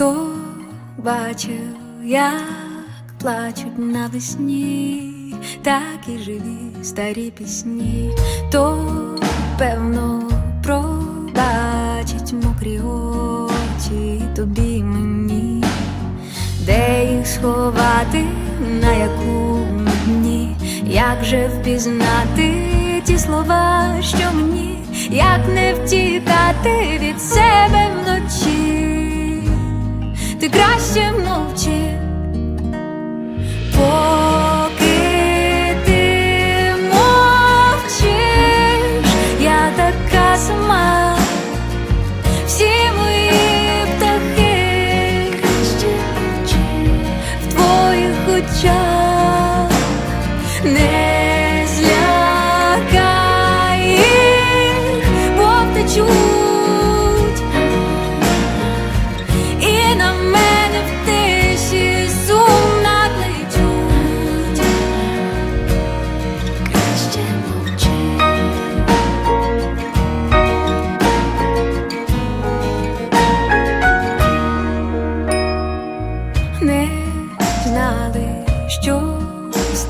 Хто бачив, як плачуть навесні, так і живі старі пісні, то певно пробачить мокрі очі тобі мені, де їх сховати, на якому дні, як же впізнати ті слова, що мені, як не втікати від себе вночі ти краще мовчи.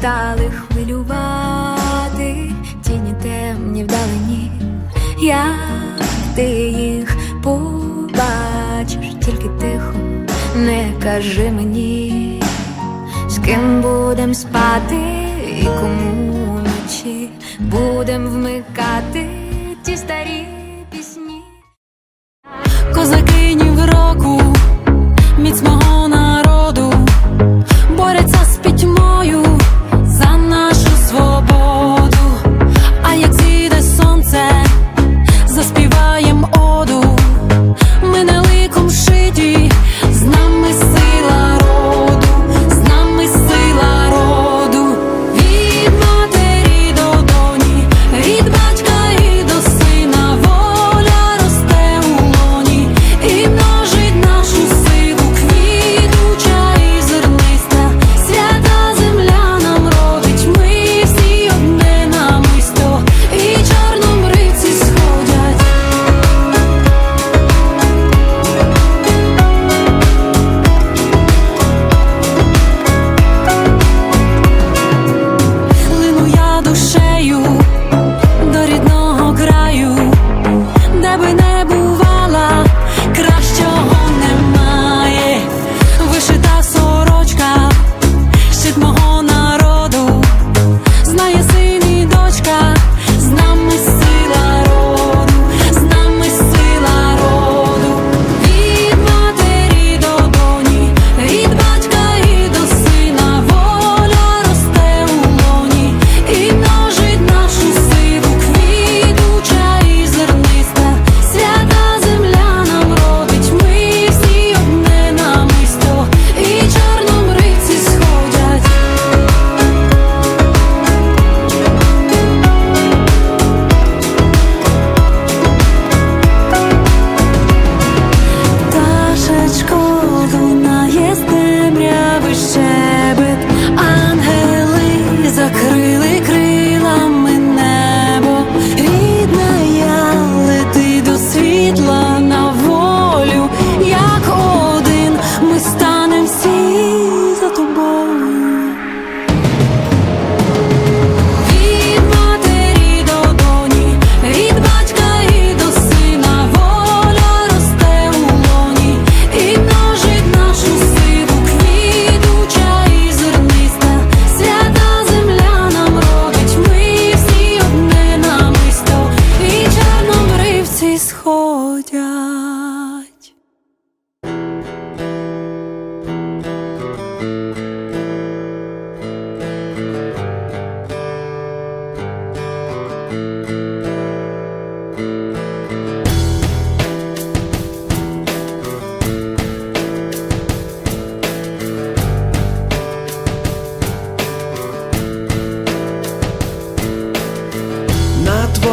стали хвилювати тіні темні вдалині, як ти їх побачиш, тільки тихо не кажи мені, з ким будем спати і кому вночі будем вмикати ті старі.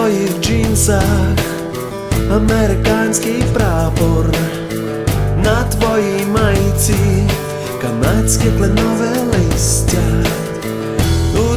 твоїх джинсах американський прапор, на твоїй майці канадське кленове листя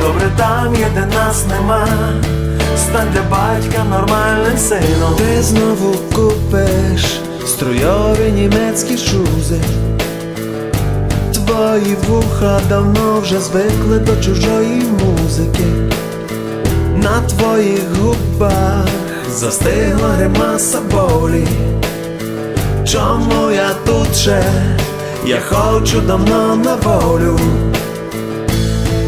Добре там є, де нас нема. Стань для батька нормальним сином. Ти знову купиш струйові німецькі шузи. Твої вуха давно вже звикли до чужої музики. На твоїх губах застигла гримаса болі. Чому я тут ще? Я хочу давно на волю.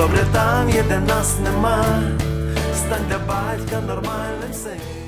Добре там є, де нас нема. Стань для батька нормальним сином.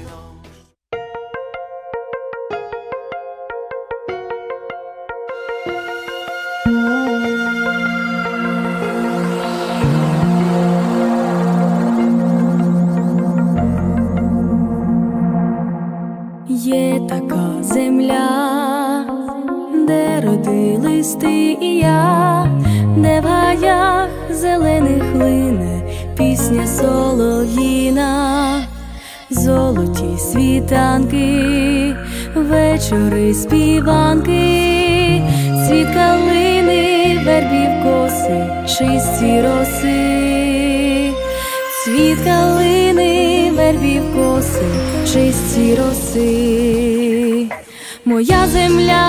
Золоті світанки, вечори співанки, світ калини, вербів коси, чисті роси. Світ калини, вербів коси, чисті роси, моя земля,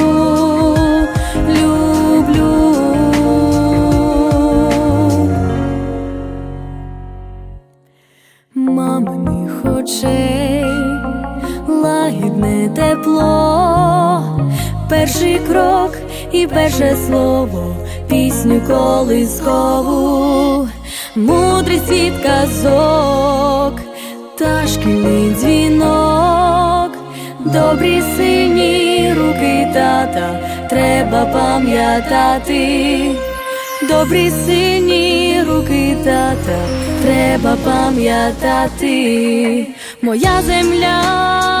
перший крок і перше слово, пісню колискову, мудрий світ казок, та шкільний дзвінок, добрі сині руки тата, треба пам'ятати. Добрі сині руки тата, треба пам'ятати, моя земля.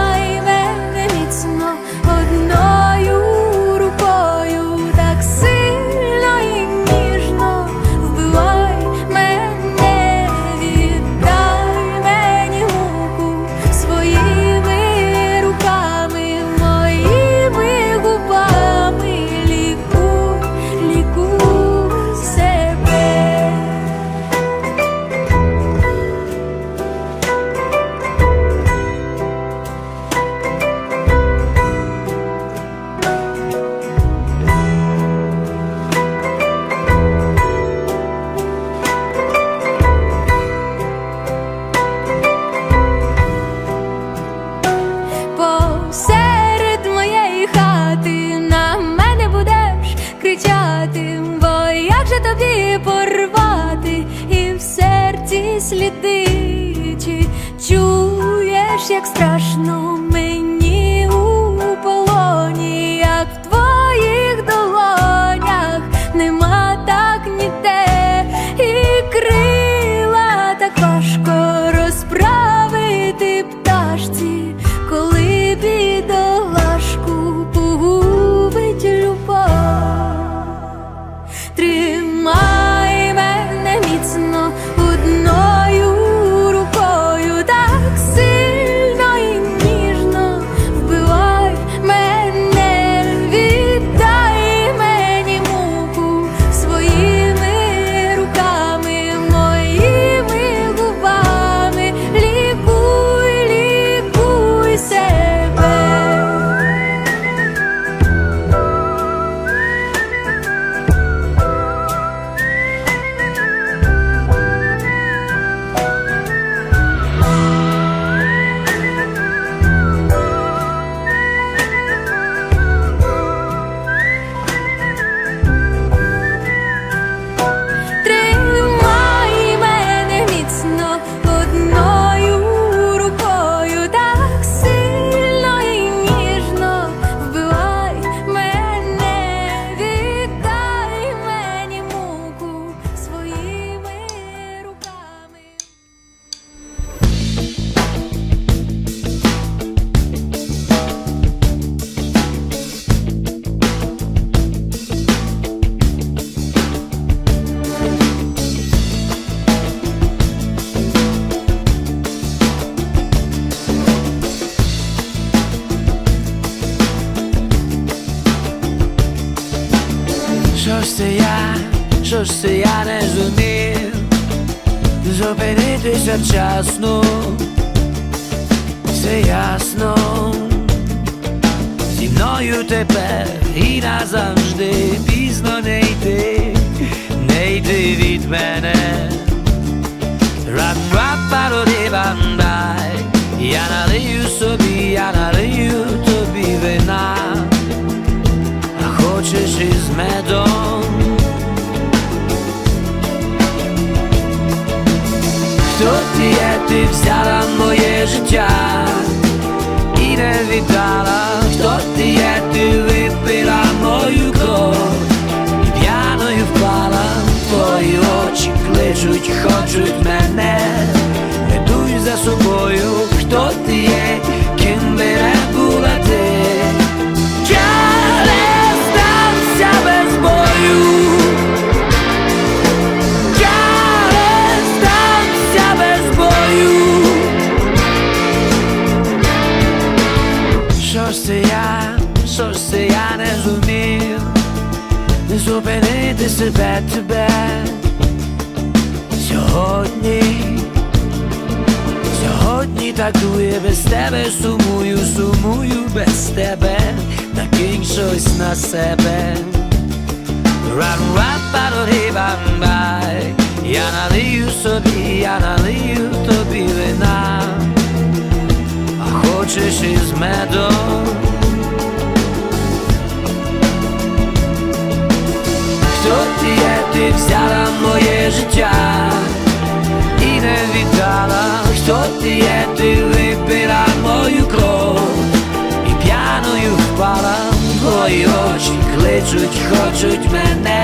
прокинувся вчасно, все ясно, зі мною тепер і назавжди. Пізно не йти, не йди від мене, Ран-рапародибандай, я налию собі, я налию тобі вина, а хочеш із медом. Студія ти взяла моє життя і не віддала, хто ти є, ти випила Сьогодні так дує без тебе, сумую, сумую без тебе, накинь щось на себе. Ран-рап-парорі-бам-бай Я налию собі, я налию тобі вина, а хочеш із медом. Хто ти є, ти взяла моє життя і не віддала. Хто ти є, ти випила мою кров і п'яною впала, твої очі кличуть, хочуть мене.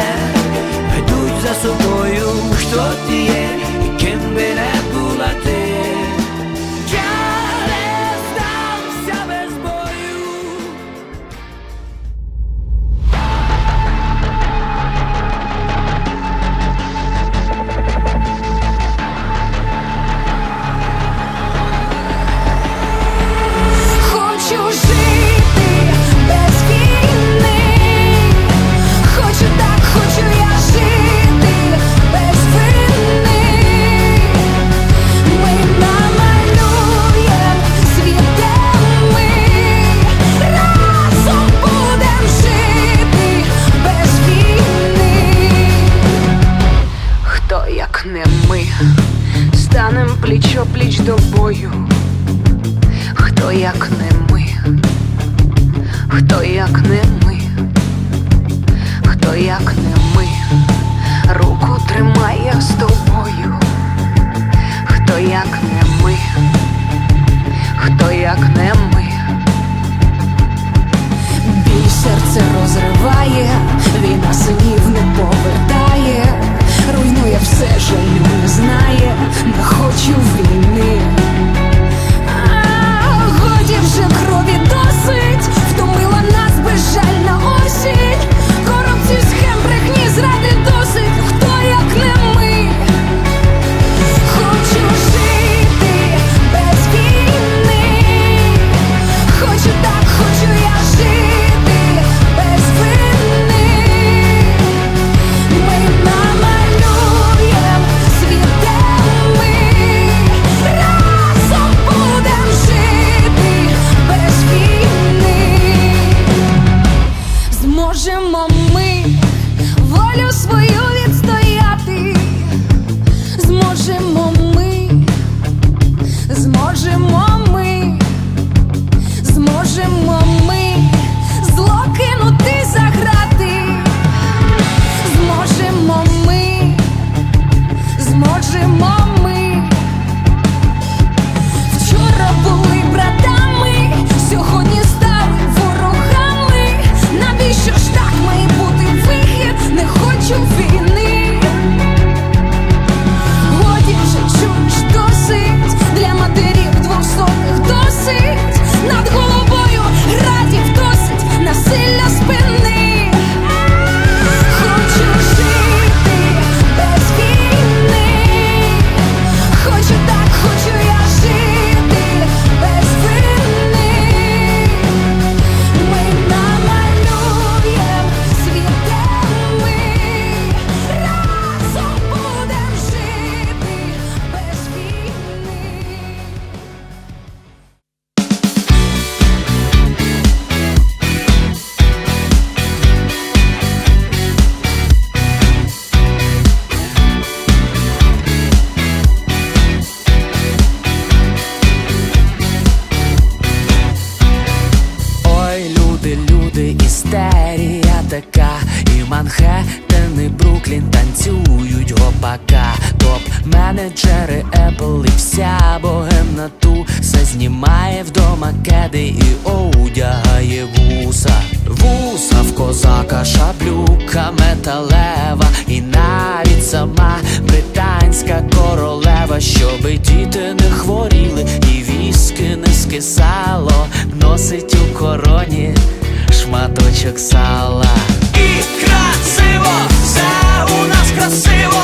металева, і навіть сама британська королева, Щоб діти не хворіли, і віски не скисало, носить у короні шматочок сала. І красиво, все у нас красиво.